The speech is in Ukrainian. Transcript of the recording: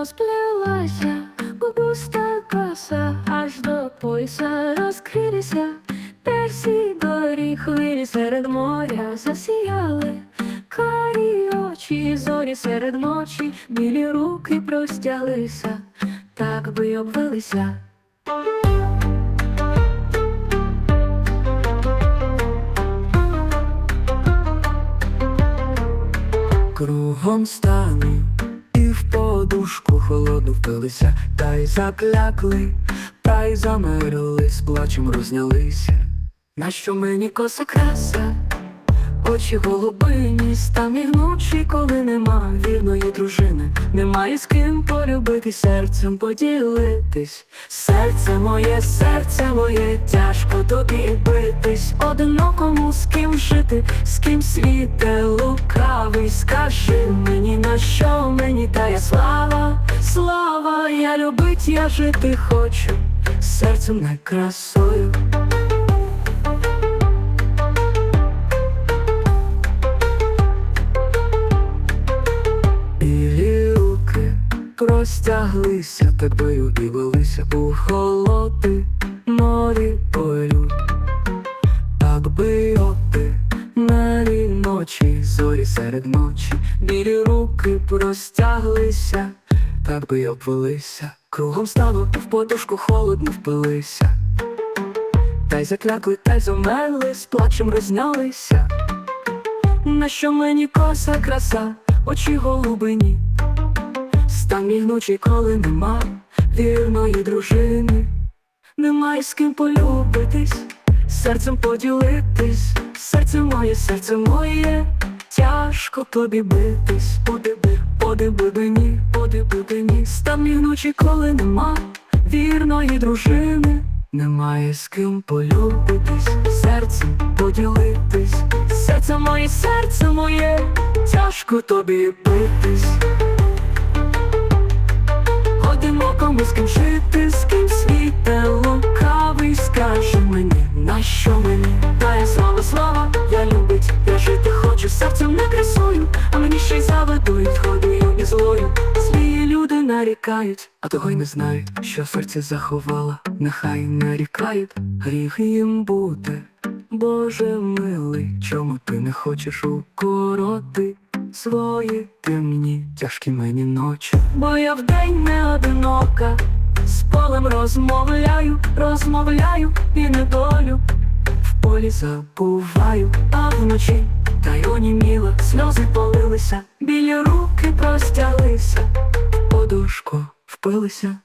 розплилася, густа коса, аж до пояса розкрилися, персі горі хвилі серед моря засіяли, карі очі, зорі серед ночі, білі руки простяглися, так би й обвилися. Кругом в подушку холодну впилися, та й заклякли, та й замерли, з плачем рознялися. Нащо мені коса краса? Очі голубині, стані вночі, коли нема вірної дружини, немає з ким полюбити серцем поділитись. Серце моє, серце моє, тяжко тобі битись, одинокому з слава, слава, я любить, я жити хочу, серцем не красою. Білі руки простяглися, так бою і у холоди морі ночі, білі руки простяглися, так би й обвелися, кругом стану в подушку холодно впилися, та й заклякли, та й замерли, з плачем рознялися. На що мені коса краса, очі голубині, стан вночі, коли нема вірної дружини, немає з ким полюбитись, серцем поділитись, серце моє, серце моє, тяжко тобі битись, подиби, подиби мені, подиби мені, стан мій вночі, коли нема вірної дружини. Немає з ким полюбитись, серцем поділитись, серце моє, серце моє, тяжко тобі битись. Нарікають, а того й не знають, що в серці заховала, нехай нарікають, гріх їм бути. Боже милий, чому ти не хочеш укороти свої темні, тяжкі мені ночі? Бо я вдень не одинока, з полем розмовляю, розмовляю і недолю в полі забуваю, а вночі та й оніміла, сльози полилися, білі руки простяглися, в подушку впилися.